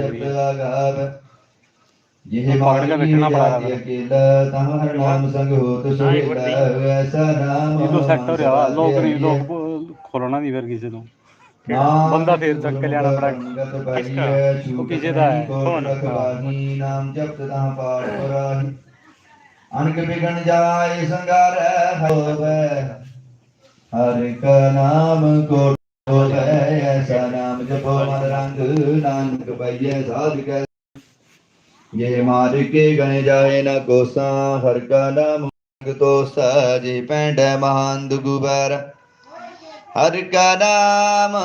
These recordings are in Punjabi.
ਆਗਾਵ ਜਿਹ ਪਕੜ ਕੇ ਬੜਾ ਜਾਤੀ ਅਕੇਲਾ ਤਹ ਹਰ ਨਾਮ ਸੰਗ ਹੋਤ ਸੁਹੇਲਾ ਐਸਾ ਨਾਮ ਇਹ ਤੋਂ ਸੈੱਟ ਹੋ ਰਿਹਾ ਲੋਕ ਨਹੀਂ ਲੋਕ ਖੋਲਣਾ ਨਹੀਂ ਫਿਰ ਕਿਸੇ ਨੂੰ। ਬੰਦਾ ਫੇਰ ਚੱਕ ਕੇ ਬੜਾ ਸੰਗਤ ਕਿਸਕਾ? ਕਿਸੇ ਦਾ ਹੈ, ਕੌਣ? ਨਾਮ ਜਪਤ ਤਾਂ ਪਾਠ ਪੁਰਾਹੀ। ਅਨਕ ਬਿਗਣ ਜਾਏ ਸੰਗਾਰੈ ਹੋਵੇ ਹਰਿ ਕਾ ਨਾਮ ਕੋਟ ਹੋਵੇ ਐਸਾ ਨਾਮ ਜਪੋ ਮਨ ਰੰਗ ਨਾਨਕ ਪਈਐ ਸਾਧ ਕੈ ਇਹ ਮਾਰ ਕੇ ਗਣੇ ਜਾਏ ਨਾ ਕੋਸਾ ਹਰ ਕਾ ਨਾਮ ਤੋ ਸਾਜੇ ਪੈਂਡੈ ਮਹਾਨ ਦੁਗੁਬਰ। ਹਰ ਕਾ ਨਾਮ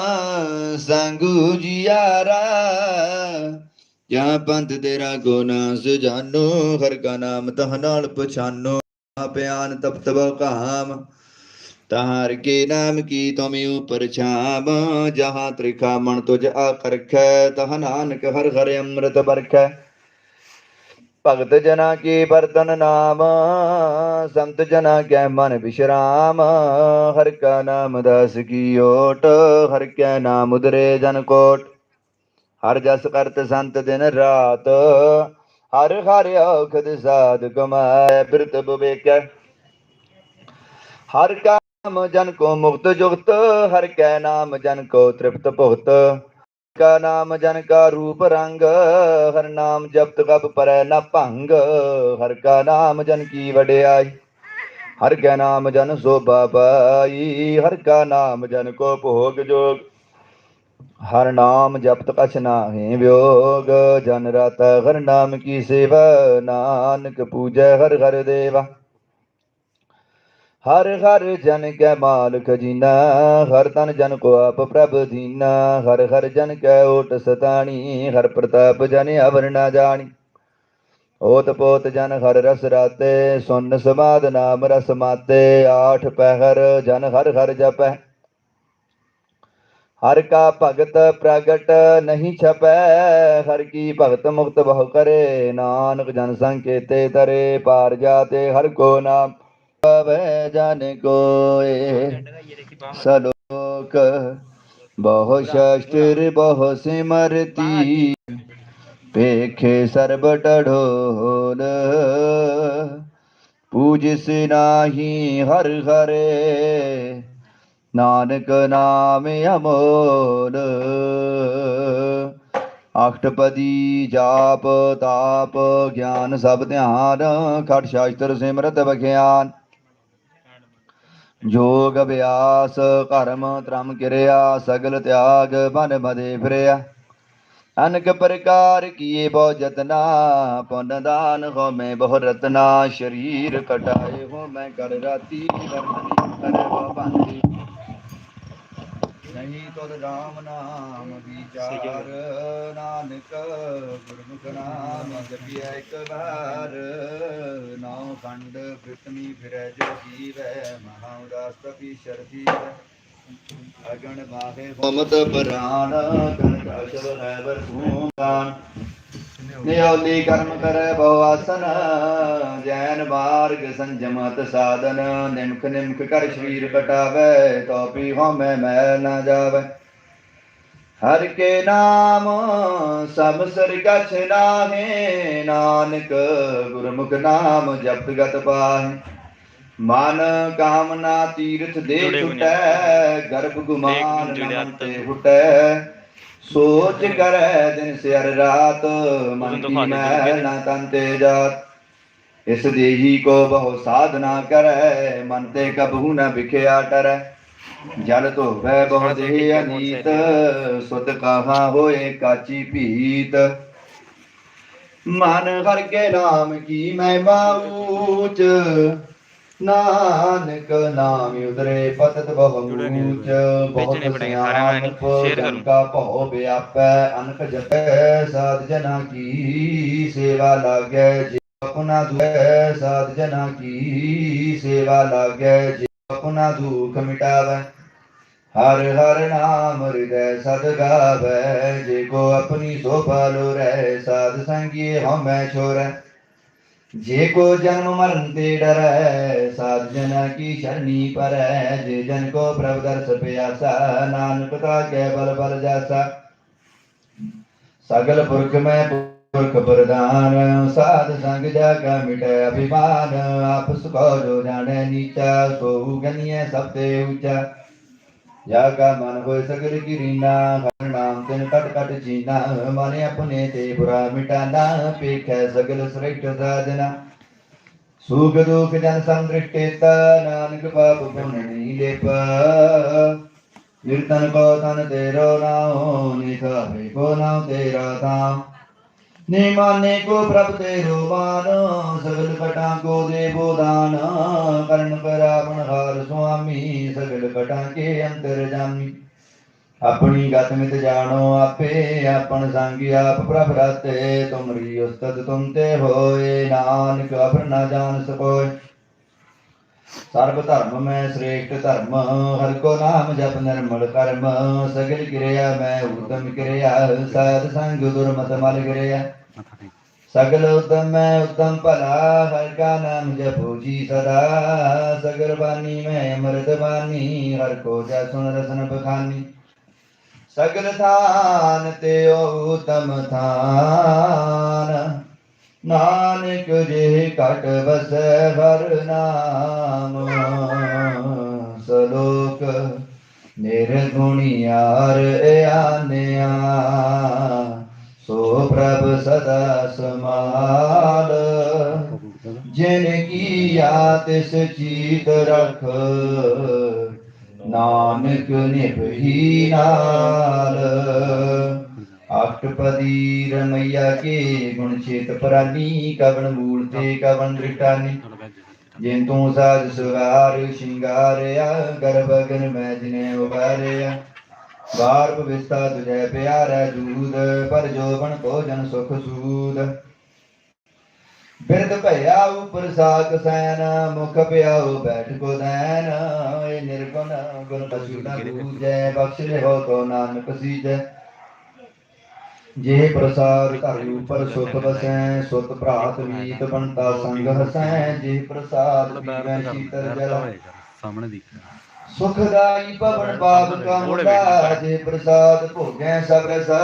ਸੰਗੂ ਜੀਆਰਾ ਜਾਂ ਪੰਥ ਤੇਰਾ ਕੋ ਨਾ ਸੁਜਾਨੋ ਹਰ ਕਾ ਨਾਮ ਤਹ ਨਾਲ ਪਛਾਨੋ ਪਿਆਨ ਤਪਤ ਕਾਮ। ਤਹਾਰ ਕੇ ਨਾਮ ਕੀ ਤੁਮਿ ਉਪਰ ਛਾਮ ਜਹਾਂ ਤ੍ਰਿਖਾ ਮਨ ਤੁਜ ਆਖ ਰਖੈ ਤਹ ਨਾਨਕ ਹਰ ਹਰ ਅੰਮ੍ਰਿਤ ਬਰਖੈ ਭਗਤ ਜਨਾ ਕੀ ਬਰਤਨ ਨਾਮ ਸੰਤ ਜਨਾ ਕੈ ਮਨ ਵਿਸ਼ਰਾਮ, ਹਰ ਕਾ ਨਾਮ ਦਸ ਕੀ ਓਟ, ਹਰ ਕੈ ਨਾਮ ਉਦਰੇ ਜਨ ਕੋਟ। ਹਰ ਜਸ ਕਰਤ ਸੰਤ ਦਿਨ ਰਾਤ, ਹਰ ਹਰ ਔਖਦ ਸਾਧ ਕਮਾਏ ਬਿਰਤ ਬਵੇਕੈ। ਹਰ ਕਾ ਨਾਮ ਜਨ ਕੋ ਮੁਕਤ ਜੁਗਤ, ਹਰ ਕੈ ਨਾਮ ਜਨ ਕੋ ਤ੍ਰਿਪਤ ਭੁਗਤ। ਕਾ ਨਾਮ ਜਨ ਕਾ ਰੂਪ ਰੰਗ, ਹਰ ਨਾਮ ਜਪਤ ਕਬ ਪਰੈ ਨ ਭੰਗ। ਹਰ ਕਾ ਨਾਮ ਜਨ ਕੀ ਵਡਿਆਈ, ਹਰ ਕੈ ਨਾਮ ਜਨ ਸੋਭਾ ਪਾਈ ਹਰ ਕਾ ਨਾਮ ਜਨ ਕੋ ਭੋਗ ਜੋਗ, ਹਰ ਨਾਮ ਜਪਤ ਕਛ ਨਾਹੀ ਵਿਯੋਗ। ਜਨ ਰਤ ਹਰ ਨਾਮ ਕੀ ਸੇਵਾ, ਨਾਨਕ ਪੂਜੈ ਹਰ ਹਰ ਦੇਵਾ। ਹਰ ਹਰ ਜਨ ਕੈ ਮਾਲ ਖਜੀਨਾ ਹਰ ਤਨ ਜਨ ਕੋ ਆਪ ਪ੍ਰਭ ਦੀਨਾ, ਹਰ ਹਰ ਜਨ ਕੈ ਓਟ ਸਤਾਣੀ, ਹਰ ਪ੍ਰਤਾਪ ਜਨ ਅਵਰ ਨਾ ਜਾਣੀ। ਓਤ ਪੋਤ ਜਨ ਹਰ ਰਸ ਰਾਤੇ, ਸੁਨ ਸਮਾਦ ਨਾਮ ਰਸ ਮਾਤੇ, ਆਠ ਪਹਿਰ ਜਨ ਹਰ ਹਰ ਜਪੈ। ਹਰ ਕਾ ਭਗਤ ਪ੍ਰਗਟ ਨਹੀਂ ਛਪੈ, ਹਰ ਕੀ ਭਗਤ ਮੁਕਤ ਬਹੁ ਕਰੇ, ਨਾਨਕ ਜਨ ਸੰਕੇਤੇ ਤਰੇ, ਪਾਰ ਜਾਤੇ ਹਰ ਕੋ ਨਾਮ। ਪਵੈ ਜਨ ਕੋਏ ਸਲੋਕ ਬਹੁ ਸ਼ਾਸਤਰ ਬਹੁ ਸਿਮਰਤੀ ਪੇਖੇ ਸਰਬ ਟਢੋਲ ਪੂਜਿਸ ਨਾਹੀ ਹਰ ਹਰੇ ਨਾਨਕ ਨਾਮ ਅਮੋਲ ਅਸ਼ਟਪਦੀ ਜਾਪ ਤਾਪ ਗਿਆਨ ਸਭ ਧਿਆਨ ਖਟ ਸ਼ਾਸਤਰ ਸਿਮਰਤ ਬਖਿਆਨ ਜੋਗ ਅਭਿਆਸ, ਕਰਮ ਧਰਮ ਕਿਰਿਆ, ਸਗਲ ਤਿਆਗ ਬਨ ਮਦੇ ਫਿਰਿਆ। ਅਨਕ ਪ੍ਰਕਾਰ ਕੀਏ ਬਹੁ ਜਤਨਾ ਪੁੰਨ ਦਾਨ ਹੋ ਮੈਂ ਬਹੁ ਰਤਨਾ। ਸ਼ਰੀਰ ਕਟਾਏ ਹੋ ਮੈਂ ਕਰ ਰਾਤੀ, ਵਰਤਨੀ ਕਰ ਭਾਂਤੀ। ਨਹੀਂ ਤੁਧ ਰਾਮ ਨਾਮ ਵਿਚਾਰ। ਨਾਨਕ ਗੁਰਮੁਖ ਨਾਮ ਜਪਿਆ ਇੱਕ ਵਾਰ। ਨਾਉ ਖੰਡ ਪ੍ਰਿਤਮੀ ਫਿਰੈ, ਜੋ ਜੀਵੈ, ਮਹਾ ਉਦਾਸ ਤਪੀ ਸ਼ਰਤੀ ਅਗਣ ਬਾਹੇ ਹਮਤ ਪ੍ਰਾਨ ਕਨ ਕਾਸ਼ਵ ਹੈ ਵਰਤੂਨ ਨਿਯੋਲੀ ਕਰਮ ਕਰੈ ਬਹੁ ਆਸਨ ਜੈਨ ਮਾਰਗ ਸੰਜਮਤ ਸਾਧਨ ਨਿਮਖ ਨਿਮਖ ਕਰ ਸ਼ਰੀਰ ਕਟਾਵੇ ਤੋਪੀ ਹਉਮੈ ਮੈਲ ਨਾ ਜਾਵੇ। ਹਰ ਕੇ ਨਾਮ ਸਭ ਸਰ ਕਛ ਨਾਹੇ ਨਾਨਕ ਗੁਰਮੁਖ ਨਾਮ ਜਪਤ ਗਤ ਪਾਹੇ। ਮਨ ਕਾਮਨਾ ਤੀਰਥ ਦੇ ਛੁਟੈ ਗਰਭ ਗੁਮਾਨ ਨਮਨ ਤੇ ਹੁਟੈ। ਸੋਚ ਕਰੈ ਦਿਨ ਸਿਰ ਰਾਤ ਮਨ ਕੀ ਮੈਂ ਨਾ। ਤਨ ਤੇ ਜਾਤ। ਇਸ ਦੇਹੀ ਕੋ ਬਹੁ ਸਾਧਨਾ ਕਰੈ ਮਨ ਤੇ ਕਬਹੂ ਨ ਵਿਖਿਆ ਟਰੈ। ਜਲ ਧੋਵੈ ਬਹੁ ਦੇਹ ਅਨੀਤ ਸੁਧ ਕਹਾ ਹੋਏ ਕਾਚੀ ਭੀਤ। ਮਨ ਹਰ ਕੇ ਨਾਮ ਕੀ ਮੈਂ ਬਾਉਚ ਨਾਨਕ ਨਾਮ ਉਦਰੇ ਪਤਤ ਬਹੁ ਜੁੜੇ ਨਹੀਂ ਮੂਚ ਵੇਚਣੇ ਬਹੁਤ ਪੜੇਂਗੇ, ਸਾਰਿਆਂ ਨੂੰ ਸਿਆਣਪ share ਕਰੋ। ਜਨ ਕਾ ਭਉ ਵਿਆਪੈ ਅਨਕ ਜਪੈ ਸਾਧ ਜਨਾ ਕੀ ਸੇਵਾ ਲਾਗੈ ਜੇ ਆਪਣਾ ਦੁਖੈ ਸਾਧ ਜਨਾ ਕੀ ਸੇਵਾ ਲਾਗੈ ਜੇ ਆਪਣਾ ਦੁਖ ਮਿਟਾਵੈ ਹਰ ਹਰ ਨਾਮ ਹਿਰਦੈ ਸਦ ਗਾਵੈ ਜੇ ਕੋ ਜਨਮ ਮਰਨ ਤੇ ਡਰੈ, ਸਾਧ ਜਨਾ ਕੀ ਸ਼ਰਣੀ ਪਰੈ। ਜੇ ਜਨ ਕੋ ਪ੍ਰਭ ਦਰਸ ਪਿਆਸਾ, ਨਾਨਕ ਤਾ ਕੈ ਬਲ ਬਲ ਜਾਸਾ। ਸਗਲ ਪੁਰਖ ਮੈਂ ਪੁਰਖ ਪ੍ਰਦਾਨ ਸਾਧ ਸੰਗ ਜਾ ਕਾ ਮਿਟੈ ਅਭਿਮਾਨ। ਆਪਸ ਕੋ ਜੋ ਜਾਣੈ ਨੀਚਾ ਸੋ ਗਨੀਐ ਸਭ ਤੇ ਉੱਚਾ। ਜਾ ਕਾ ਮਨ ਹੋਇ ਸਗਲ ਕੀ ਰੀਨਾ ਹਰ ਨਾਮ ਤਿਨ ਕਟ ਕਟ ਜੀਨਾ, ਮਨ ਆਪਣੇ ਤੇ ਬੁਰਾ ਮਿਟਾਨਾ, ਪੇਖੈ ਸਗਲ ਸ੍ਰਿਸ਼ਟ ਸਾਜਨਾ। ਸੁਖ ਦੁਖ ਜਨ ਸੰਦ੍ਰਿਸ਼ਟੇਤ ਨਾਨਕ ਪਾਪ ਪੁੰਨ ਨਹੀਂ ਲੇਪ। ਨਿਰਤਨ ਕੋ ਤਨ ਤੇਰੋ ਨਾਉ ਨਿਖਾਵੇ ਕੋ ਨਾਉ ਤੇਰਾ ਤਾਮ ਨੇ ਮਾਨੇ ਕੋ ਪ੍ਰਭ ਤੇਰੋ ਮਾਨ ਸਗਲ ਕਟਾਂ ਕੋ ਦੇਵੋ ਦਾਨ ਕਰਨ ਪਰ ਆਪਨ ਹਾਰ ਸੁਆਮੀ, ਸਗਲ ਕਟਾਂ ਕੇ ਅੰਤਰ ਜਾਮੀ। ਆਪਣੀ ਗਤ ਮਿਤ ਜਾਣੋ ਆਪੇ, ਆਪਣ ਸੰਗੀ ਆਪ ਪ੍ਰਭ ਰਤੇ ਤੁਮਰੀ ਉਸਤਤ ਤੁਮ ਤੇ ਹੋਏ, ਨਾਨਕ ਆਪਨ ਨਾ ਜਾਣ ਸਕੋਏ ਸਰਬ ਧਰਮ ਮੈਂ ਸ੍ਰੇਸ਼ਟ ਧਰਮ, ਹਰ ਕੋ ਨਾਮ ਜਪ ਨਿਰਮਲ ਕਰਮ। ਸਗਲ ਕਿਰਿਆ ਮੈਂ ਉਤਮ ਕਿਰਿਆ ਸਾਧ ਸੰਗ ਦੁਰਮਤ ਮਲ ਕਿਰਿਆ ਸਗਲ ਉਤਮ ਮੈਂ ਉਤਮ ਭਲਾ, ਹਰ ਕਾ ਨਾਮ ਜਪੋ ਜੀ ਸਦਾ। ਸਗਲ ਬਾਣੀ ਮੈਂ ਅਮਰਤ ਬਾਣੀ ਹਰ ਕੋ ਜੈ ਸੁਨ ਰਸਨ ਬਖਾਨੀ। ਸਗਲ ਥਾਨ ਤੇ ਉਤਮ ਥਾਨ। ਨਾਨਕ ਜੇ ਘਟ ਵਸੈ ਹਰ ਨਾਮ, ਸਲੋਕ ਨਿਰਗੁਣਿਆਰ ਆਨਿਆ, ਸੋ ਪ੍ਰਭ ਸਦਾ ਸਮਾਲ ਜਿਨ ਕੀਆ ਤਿਸ ਚੀਤ ਰਖ, ਨਾਨਕ ਨਿਭੀ ਨਾਲ। ਅਸ਼ਟਪਦੀ ਰਮਈਆ ਕੇ ਗੁਣ ਚੇਤ ਪ੍ਰਾਨੀ, ਕਵਣ ਮੂਲ ਤੇ ਕਵਣ ਦ੍ਰਿਟਾਨੀ ਜਿਨ ਤੂੰ ਸਾਜ ਸੁਵਾਰ, ਸ਼ਿੰਗਾਰਿਆ, ਗਰਭਗਨ ਮੈਂ ਜਿਨੇ ਉਬਾਰਿਆ ਬਾਰ ਪਵਿਸਤਾ ਤੁਝੈ ਪਿਆਰੈ ਦੂਧ ਪਰ ਜੋਬਨ ਭੋਜਨ ਸੁਖ ਸੂਦ ਬਿਰਦ ਭਇਆ ਉਪਰ ਸਾਕ ਸੈਨ, ਮੁਖ ਪਿਆਉ ਬੈਠ ਕੋ ਦੈਨ। ਏ ਨਿਰਗੁਣ ਗੁਣ ਪਛੂ ਨਾ ਪੂਜੈ ਬਖਸ਼ ਲਿਓ ਕੋ ਨਾਨਕ ਸੀਜੈ। ਜੇ ਪ੍ਰਸਾਦ ਘਰ ਉਪਰ ਸੁਖ ਵਸੈ ਸੁਤ ਭਰਾਤ ਮੀਤ ਬਣਤਾ ਸੰਗ ਹਸੈ ਜੇ ਪ੍ਰਸਾਦ ਪੀਵੈ ਸ਼ੀਤਲ ਜਲ। ਸਾਹਮਣੇ ਦਿਖ। ਸੁਖਦਾਈ ਪਵਨ ਪਾਪ ਕਾ ਮੁੰਡਾ ਜੇ ਪ੍ਰਸਾਦ ਭੋਗੈ ਸਭ ਰਸਾ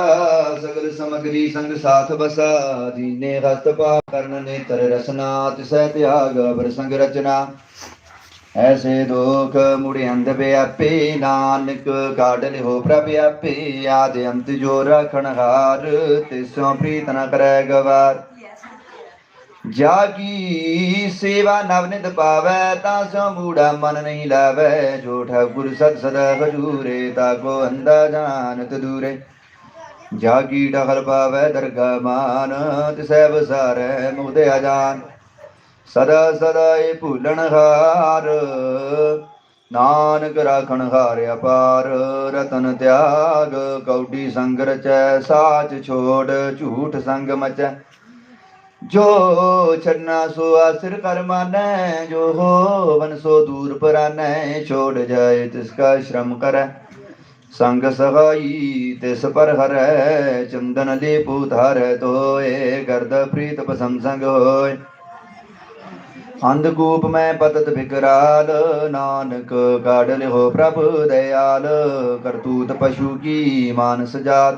ਸਗਲ ਸਮਗਰੀ ਸੰਗ ਸਾਥ ਬਸਾ ਦੀਨੇ ਹਸਤ ਪਾ ਕਰਨ ਨੇਤਰ ਰਸਨਾ ਤਿਸੈ ਤਿਆਗ ਅਵਰ ਸੰਗ ਰਚਨਾ। ਐਸੇ ਦੁਖ ਮੁੜੇ ਅੰਧ ਵਿਆਪੇ, ਨਾਨਕ ਕਾਢ ਲਿਓ ਪ੍ਰਭ ਆਪੇ, ਆਦ ਅੰਤ ਜੋ ਰਖਣ ਹਾਰ, ਤਿਸੋਂ ਪ੍ਰੀਤ ਨ ਕਰੈ ਗਵਾਰ। ਜਾਗੀ ਸੇਵਾ ਨਵਨਿਤ ਪਾਵੈ, ਤਾਂ ਸੋ ਮੂੜਾ ਮਨ ਨਹੀਂ ਲਾਵੈ। ਜੋ ਠਾਕੁਰ ਸਦ ਸਦਾ ਹਜੂਰੇ, ਤਾ ਕੋ ਅੰਦਾ ਜਾਣਤ ਦੂਰੇ। ਜਾਗੀ ਡਹਲ ਪਾਵੈ ਦਰਗਾ ਮਾਨ, ਤਿਸੈ ਬਸਾਰੈ ਮੁਦੇ ਅਜਾਨ। ਸਦਾ ਸਦਾ ਏ ਭੂਲਣ ਹਾਰ, ਨਾਨਕ ਰਾਖਣ ਹਾਰ ਅਪਾਰ, ਰਤਨ ਤਿਆਗ, ਕੌਡੀ ਸੰਗ ਰਚੈ ਸਾਚ ਛੋੜ, ਝੂਠ ਸੰਗ ਮਚੈ। ਜੋ ਛੰਨਾ ਸੋ ਆਸਰ ਕਰ ਮਾਨੈ, ਜੋ ਹੋਵਨ ਸੋ ਦੂਰ ਪਰਾਨੈ, ਛੋੜ ਜਾਏ ਤਿਸ ਕਾ ਸ਼ਰਮ ਕਰੈ। ਸੰਗ ਸਹਾਈ ਤਿਸ ਪਰ ਹਰੈ, ਚੰਦਨ ਲੇਪੂ ਧਾਰੈ ਤੋਏ ਗਰਦ ਪ੍ਰੀਤ ਪਸਮ ਸੰਗ ਹੋਏ। ਅੰਧਕੂਪ ਮੈਂ ਪਤਤ ਵਿਕਰਾਲ ਨਾਨਕ ਕਾਢ ਲਿਓ ਪ੍ਰਭ ਦਇਆਲ, ਕਰਤੂਤ ਪਸ਼ੂ ਕੀ ਮਾਨਸ ਜਾਤ?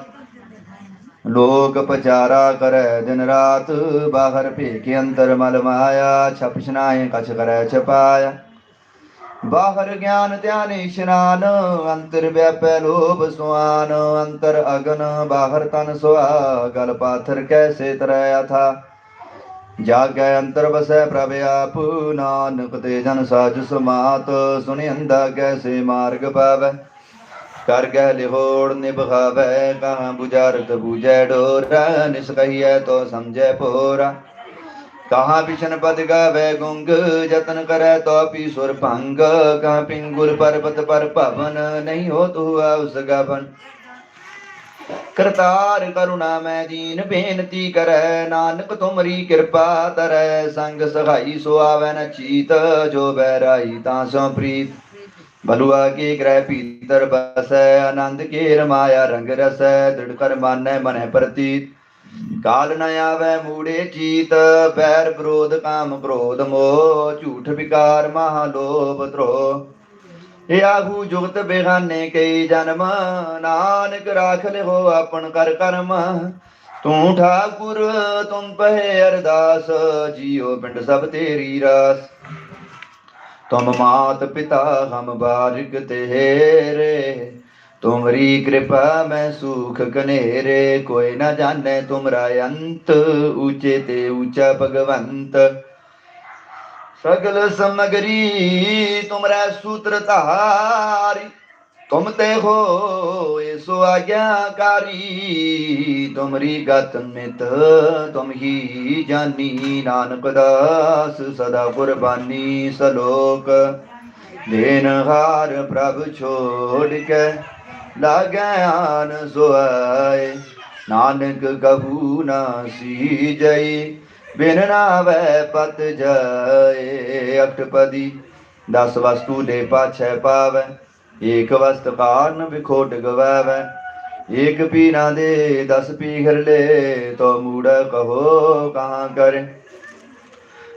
ਲੋਕ ਪਚਾਰਾ ਕਰੈ ਦਿਨ ਰਾਤ, ਬਾਹਰ ਭੇਕੇ ਅੰਤਰ ਮਲ ਮਾਇਆ, ਛਪ ਕਛ ਕਰੈ ਛਪਾਇਆ। ਬਾਹਰ ਗਿਆਨ ਧਿਆਨ ਇਸ਼ਨਾਨ, ਅੰਤਰ ਵਿਆਪੈ ਲੋਭ ਸੁਆਨ, ਅੰਤਰ ਅਗਨ ਬਾਹਰ ਤਨ ਸੁਆ, ਗਲ ਪਾਥਰ ਕੈਸੇ ਤਰੈ ਅਥਾ? ਜਾਗੈ ਅੰਤਰ ਵਸੈ ਪ੍ਰਭ ਆਪ, ਨਾਨਕ ਤੇ ਜਨ ਸਾਜ ਸਮਾਤ, ਸੁਣੀ ਕੈਸੇ ਮਾਰਗ ਪਾਵੈ। ਕਰ ਗਹਿ ਲਿਹੋੜ ਨਿਭਾਵੈ ਕਹਾਂ 부ਜਾਰਤ ਬੂਝੈ ਡੋਰਾ, ਨਿਸ ਕਹੀਐ ਤੋ ਸਮਝੈ ਪੋਰਾ। ਕਹਾਂ ਬਿਸ਼ਨ ਪਦ ਗਾਵੇ ਗੁੰਗ ਜਤਨ ਕਰੈ ਤੋ ਪੀ ਸੁਰ ਭੰਗ। ਕਹਾਂ ਪਿੰਗੁਲ ਪਰਬਤ ਪਰ ਭਵਨ, ਨਹੀਂ ਹੋ ਤੂ ਆਉਸ ਗਵਨ। ਕਰਤਾਰ ਕਰੁਣਾ ਮੈਂ ਦੀਨ, ਬੇਨਤੀ ਕਰੈ ਨਾਨਕ, ਤੁਮਰੀ ਕਿਰਪਾ ਤਰੈ, ਸੰਗ ਸਹਾਈ ਸੋ ਆਵੈ ਨ ਚੀਤ, ਜੋ ਬੈਰਾਈ ਤਾਂ ਸੋ ਪ੍ਰੀਤ। ਬਲੁਆ ਕੇ ਗ੍ਰਹਿ ਭੀਤਰ ਬਸੈ, ਆਨੰਦ ਕੇ ਰਮਾਇਆ ਰੰਗ ਰਸੈ, ਦ੍ਰਿੜ ਕਰ ਮਾਨੈ ਮਨੈ ਪ੍ਰਤੀਤ। ਕਾਲ ਨ ਆਵੈ ਮੂੜੇ ਚੀਤ ਬੈਰ ਵਿਰੋਧ ਕਾਮ ਕ੍ਰੋਧ ਮੋਹ, ਝੂਠ ਵਿਕਾਰ ਮਹਾ ਲੋਭ ਧਰੋ ਆਹੂ ਜੁਗਤ ਬੇਗਾਨੇ ਕਈ ਜਨਮ, ਨਾਨਕ ਰਾਖ ਲਿਓ ਆਪਨ ਕਰ ਕਰਮ। ਤੂੰ ਠਾਕੁਰ, ਤੁਮ ਪਹਿ ਅਰਦਾਸ, ਜੀਉ ਪਿੰਡ ਸਭ ਤੇਰੀ ਰਾਸ। ਤੁਮ ਮਾਤ ਪਿਤਾ ਹਮ ਬਾਰਿਕ ਤੇਰੇ, ਤੁਮਰੀ ਕਿਰਪਾ ਮੈਂ ਸੁਖ ਕਨੇਰੇ। ਕੋਈ ਨਾ ਜਾਣੇ ਤੁਮਰਾ ਅੰਤ, ਉੱਚੇ ਤੇ ਉੱਚਾ ਭਗਵੰਤ। ਸਗਲ ਸਮਗਰੀ, ਤੁਮਰਾ ਸੂਤਰ ਧਾਰੀ। ਤੁਮ ਤੇ ਹੋ ਸੋ ਆਗਿਆਕਾਰੀ, ਤੁਮਰੀ ਗਤ ਮਿਤ ਤੁਮ ਹੀ ਜਾਨੀ। ਨਾਨਕ ਦਾਸ ਸਦਾ ਕੁਰਬਾਨੀ ਸਲੋਕ। ਦੇਨ ਹਾਰ ਪ੍ਰਭ ਛੋੜ ਕੇ ਲਾਗਿਆਨ ਸੁਆਏ। ਨਾਨਕ ਕਬੂ ਨਾ ਸੀ ਜਈ। ਬਿਨ ਨਾਵੇ ਪਤ ਜਾਏ ਅਟਪਦੀ ਦਸ ਵਸਤੂ ਦੇ ਪਾਛੈ ਪਾਵੈ, ਏਕ ਵਸਤ ਕਾਰਨ ਵਿਖੋਟ ਗਵਾਵੈ, ਏਕ ਪੀ ਨਾ ਦੇ ਦਸ ਪੀ ਲੈ, ਤੋ ਮੂੜ ਕਹੋ ਕਹਾਂ ਕਰੇ।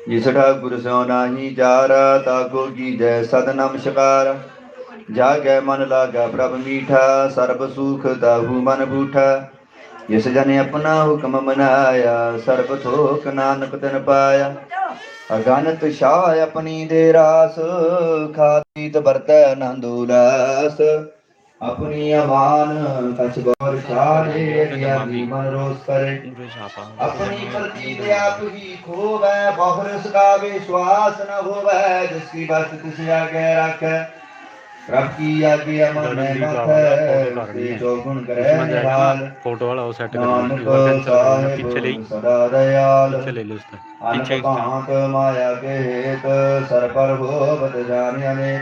ਜਿਸ ਠਾਕੁਰ ਸਿਓ ਨਾਹੀ ਜਾਰਾ, ਤਾਕੋ ਕੀ ਜੈ ਸਦ ਨਮਸਕਾਰ। ਜਾਗੈ ਮਨ ਲਾਗਾ ਪ੍ਰਭ ਮੀਠਾ, ਸਰਬ ਸੁਖ ਤਾਹੂ ਮਨ ਬੂਠਾ। ਜਿਸ ਜਨ ਆਪਣਾ ਹੁਕਮ ਮਨਾਇਆ, ਸਰਬ ਥੋਕ ਨਾਨਕ ਤਨ ਪਾਇਆ। ਅਗਨਤ ਸ਼ਾਹ ਆਪਣੀ ਦੇ ਰਾਸ, ਖਾਤੀਤ ਵਰਤੈ ਆਨੰਦੁ ਰਾਸ ਆਪਣੀ ਅਮਾਨ ਕਛ ਗੌਰ ਚਾਰੇ ਗਿਆਨੀ ਮਨ ਰੋਸ ਕਰੇ। ਆਪਣੀ ਮਰਜ਼ੀ ਦੇ ਆਪ ਹੀ ਖੋਵੈ ਬਹੁਰ ਸਗਾਵੇ ਸਵਾਸ ਨ ਹੋਵੈ, ਜਿਸ ਕੀ ਬਸ ਤਿਸ ਆਗੇ ਰੱਖੈ। ਪ੍ਰਭ ਕੀ ਆਗੇ ਅਮਨ ਮੈਂ ਮਥੈ ਤੇ ਜੋ ਗੁਣ ਕਰੈ ਨਿਹਾਲ ਫੋਟੋ ਵਾਲਾ ਉਹ ਸੈੱਟ ਕਰਨਾ ਪਿੱਛੇ ਲਈ। ਸਦਾ ਦਇਆਲ। ਪਿੱਛੇ ਲੈ ਲਿਓ ਉਸ ਤੋਂ ਪਿੱਛੇ ਭਾਂਤ ਮਾਇਆ ਕੇ ਹੇਤ ਸਰ ਪਰ ਹੋਵਤ ਜਾਣਿਆ ਨੇ।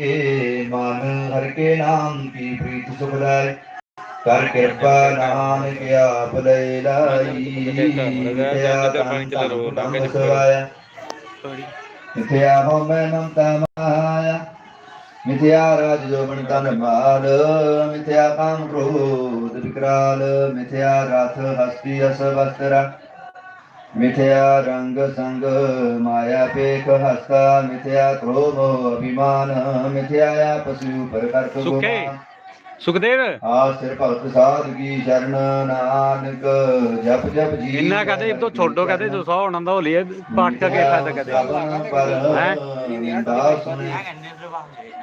ਏ ਮਨ ਹਰ ਕੇ ਨਾਮ ਕੀ ਪ੍ਰੀਤ ਸੁਖ ਲਾਇ? ਕਰ ਕਿਰਪਾ ਨਾਨਕ ਆਪ ਲੈ ਲਾਈ। ਸਵਾਇਆ। ਮਿਥਿਆ ਹੋ ਮੈਂ ਮਮਤਾ ਮਾਇਆ। ਮਿਥਿਆ ਰਾਜ ਜੋਬਨ ਤਨ ਮਾਲ ਮਿਥਿਆ ਕਾਮ ਕ੍ਰੋਧ ਵਿਕਰਾਲ ਮਿਥਿਆ ਰਥ ਹਸਤੀ ਅਸ ਵਸਤਰਾ ਮਿਥਿਆ ਰੰਗ ਸੰਗ ਮਾਇਆ ਪੇਖ ਹਸਤਾ ਮਿਥਿਆ ਕ੍ਰੋਧ ਅਭਿਮਾਨ ਮਿਥਿਆ ਪਸੂ ਪਰ ਕਰਤ ਸੁਖੇ। ਸੁਖਦੇਵ ਆ ਸਿਰ ਭਗਤ ਸਾਧ ਕੀ ਸ਼ਰਨ ਨਾਨਕ ਜਪ ਜਪ ਜੀ ਇੰਨਾ ਕਹਦੇ ਇਹ ਤੋਂ ਛੋਡੋ ਕਹਦੇ ਜੋ ਸੌ ਆਨੰਦ ਹੋ ਲਈ ਪਾਠ ਕਰਕੇ ਫਾਇਦਾ ਕਹਦੇ ਹੈਂ?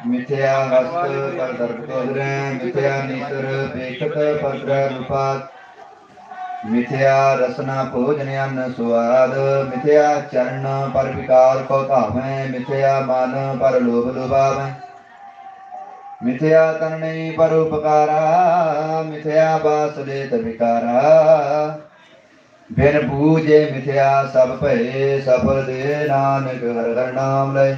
ਮਿਥਿਆ ਹਸਤ ਪਰ ਦਰਬ ਕੋਦਰੈ ਮਿਥਿਆ ਨੀਤਰ ਪੇਖਤ ਪਰਦਰ ਰੂਪਾਤ ਮਿਥਿਆ ਰਸਨਾ ਭੋਜਨ ਅੰਨ ਸੁਆਦ ਮਿਥਿਆ ਚਰਨ ਪਰ ਵਿਕਾਰ ਕੋ ਧਾਵੈ ਮਿਥਿਆ ਮਨ ਪਰ ਲੋਭ ਲੋਭਾਵੈ ਮਿਥਿਆ ਤਨ ਨਹੀਂ ਪਰ ਉਪਕਾਰਾ, ਮਿਥਿਆ ਬਾਸ ਦੇਤ ਵਿਕਾਰਾ ਬਿਨ ਪੂਜੇ ਮਿਥਿਆ ਸਭ ਭਏ, ਸਫਲ ਦੇ ਨਾਨਕ ਹਰਿ ਹਰਿ ਨਾਮ ਲੈ।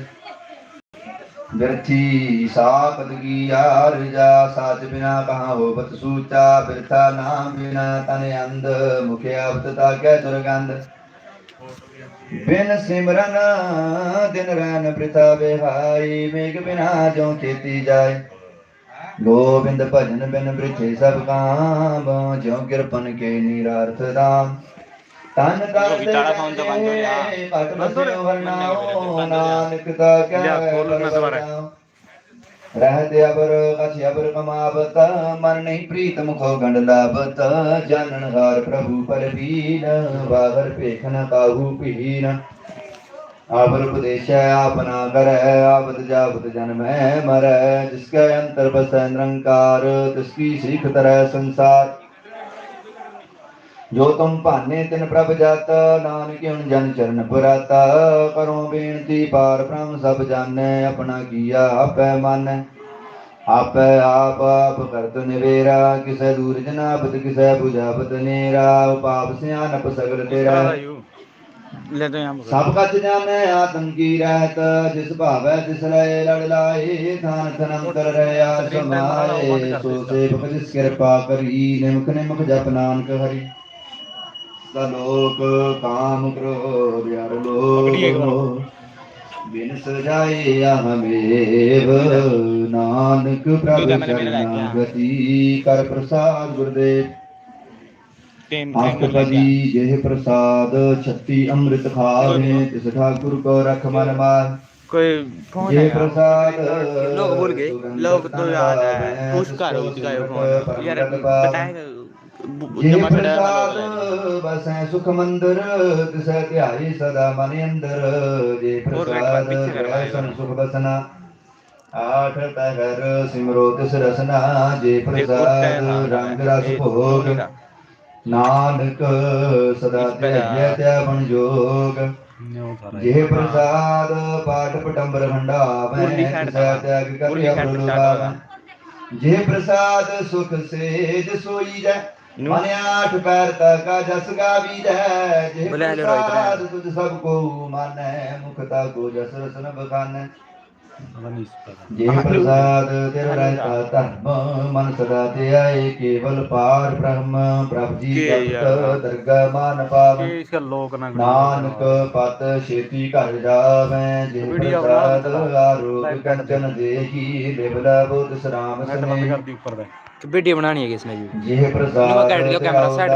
ਬਿਰਥੀ ਸਾਪਤ ਕੀ ਯਾਰ ਜਾ ਸਾਚ ਬਿਨਾ ਕਹਾ ਹੋਵਤ ਸੂਚਾ, ਬਿਰਥਾ ਨਾਮ ਬਿਨਾ ਤਨ ਅੰਧ ਮੁਖਿਆ ਅਬਤ ਤਾਕੈ ਦੁਰਗੰਧ। ਬਿਨ ਸਿਮਰਨ ਦਿਨ ਰੈਨ ਪ੍ਰਿਥਾ ਬਿਹਾਈ, ਮੇਘ ਬਿਨਾ ਜੋ ਖੇਤੀ ਜਾਏ। ਗੋਬਿੰਦ ਭਜਨ ਬਿਨ ਬ੍ਰਿਥੇ ਸਭ ਕਾਮ ਜਿਉ ਕਿਰਪਨ ਕੇ ਨਿਰਾਰਥ ਦਾਮ ਤਨ ਕਰ ਵੀ ਤਾਲਾ ਫੋਨ ਤੋਂ ਬੰਦ ਹੋ ਰਿਹਾ। ਪਟ ਬਸਿਓ ਵਰਨਾਓ ਨਾਨਕ ਦਾ ਕਹਿ। ਰਹਤੇ ਅਬਰ ਕਛ ਅਬਰ ਕਮਾਵਤ ਮਨ ਨਹੀਂ ਪ੍ਰੀਤ ਮੁਖੋ ਗੰਡ ਲਾਵਤ। ਜਾਣਨ ਹਾਰ ਪ੍ਰਭੂ ਪਰ ਵੀਨ ਵਾਗਰ ਭੇਖਨ ਕਾਹੂ ਪੀਨ ਆਵਰ ਉਪਦੇਸ਼ੈ ਆਪਨਾ ਕਰੈ ਆਵਤ ਜਾਵਤ ਜਨਮੈ ਮਰੈ, ਜਿਸਕੇ ਅੰਤਰ ਬਸੈ ਨਿਰੰਕਾਰ, ਤਿਸਕੀ ਸਿੱਖ ਤਰੈ ਸੰਸਾਰ। ਜੋ ਤੁਮ ਭਾਨੇ ਤਿਨ ਪ੍ਰਭ ਜਾਤ, ਨਾਨਕ ਹੁਣ ਜਨ ਚਰਨ ਪੁਰਾਤਾ। ਕਰੋ ਬੇਨਤੀ ਪਾਰ ਬ੍ਰਹਮ ਸਭ ਜਾਣੈ, ਆਪਣਾ ਕੀਆ ਆਪੈ ਮਾਨੈ। ਆਪੈ ਆਪ ਆਪ ਕਰਤ ਨਿਵੇਰਾ, ਕਿਸੈ ਦੂਰ ਜਨਾਬਤ ਕਿਸੈ 부ਜਾਬਤ ਨੇਰਾ। ਪਾਪ ਸਿਆਨਪ ਸਗਲ ਤੇਰਾ ਲੈ ਦੋ ਯਹਾਂ ਸਭ ਕਛ ਜਾਣੈ ਆਤਮ ਕੀ ਰਹਿਤ ਜਿਸ ਭਾਵੈ ਤਿਸ ਲੈ ਲੜ ਲਾਏ ਥਾਨ ਥਨੰਤਰ ਰਹਿਆ ਸਮਾਏ ਸੋ ਸੇਵਕ ਜਿਸ ਕਿਰਪਾ ਕਰੀ ਨਿਮਖ ਨਿਮਖ ਜਪ ਨਾਨਕ ਹਰੀ। ਸਲੋਕ ਕਾਮ ਕ੍ਰੋਧ ਯਰ ਲੋਕ ਬਿਨ ਸਜਾਏ ਹਮੇਵ ਨਾਨਕ ਪ੍ਰਭ ਚਰਨਾ ਗਤੀ ਕਰ ਪ੍ਰਸਾਦ ਗੁਰਦੇਵ। ਤਿੰਨ ਅਸ਼ਟਪਦੀ ਜਿਹ ਪ੍ਰਸਾਦ ਛੱਤੀ ਅੰਮ੍ਰਿਤ ਖਾਵੇ ਤਿਸ ਠਾਕੁਰ ਕੋ ਰਖ ਮਨ ਮਾਰ कोई फोन ये है प्रसाद लोग भूल गए लोग तो याद है उसका उसका ये फोन यार बताएगा ਜੇ जमा चढ़ाया ਪ੍ਰਸਾਦ वाला ਬਸੈ ਸੁਖ ਮੰਦਰ ਤਿਸੈ ਧਿਆਈ ਸਦਾ ਮਨ ਅੰਦਰ ਜੇ ਹੋਰ ਬੈਠ ਪ੍ਰਸਾਦ ਪਿੱਛੇ ਕਰ ਰਹਿ ਸਨ ਸੁਖ ਬਸਨਾ ਆਠ ਪਹਿਰ ਸਿਮਰੋ ਤਿਸ ਰਸਨਾ ਜੇ ਪ੍ਰਸਾਦ ਰੰਗ ਰਸ ਭੋਗ ਨਾਨਕ ਸਦਾ ਧਿਆਇ ਤੇ ਬਣ ਜੋਗ ਜੇ ਪ੍ਰਸਾਦ ਪਾਠ ਪਟੰਬਰ ਹੰਡਾਵੈ ਉਰਲੀ side ਤਿਸੈ ਦਾ। ਤਿਆਗ ਕਰਿ ਉਰਲੀ side ਅਪਰ start ਲੁਗਾਵੈ ਜੇ ਪ੍ਰਸਾਦ ਸੁਖ ਸੇਜ ਸੋਈ ਜੈ ਨੂੰ। ਮਨ ਆਠ ਪੈਰ ਤਕ ਜਸ ਗਾਵੀ ਜੈ ਜੇ ਬੋਲੇ ਹਲੇ ਰੋਹਿਤ ਨੇ। ਪ੍ਰਸਾਦ ਤੁਧ ਸਭ ਕੋ ਮਾਨੈ ਮੁਖ ਤਾ ਕੋ ਜਸ ਰਸਨ ਬਖਾਨੈ ਜੇ ਪ੍ਰਸਾਦ ਤੇਰ ਰਹਿਤਾ ਧਰਮ ਮਨ ਸਦਾ ਧਿਆਏ ਕੇਵਲ ਪਾਰ ਬ੍ਰਹਮ ਪ੍ਰਭ ਜੀ ਭਗਤ ਦਰਗਾ ਮਾਨ ਪਾਵਨ ਨਾਨਕ ਪਤ ਛੇਤੀ ਘਰ ਜਾਵੇਂ ਜੇ ਪ੍ਰਸਾਦ ਆਰੋਗ ਕੰਚਨ ਦੇਹੀ ਲਿਵਲਾ ਬੁੱਧ ਸਰਾਮ ਸਨੇ ਵੀਡੀਓ ਬਣਾਣੀ ਹੈ ਕਿਸ ਨੇ ਜੀ ਜੇ ਪ੍ਰਸਾਦ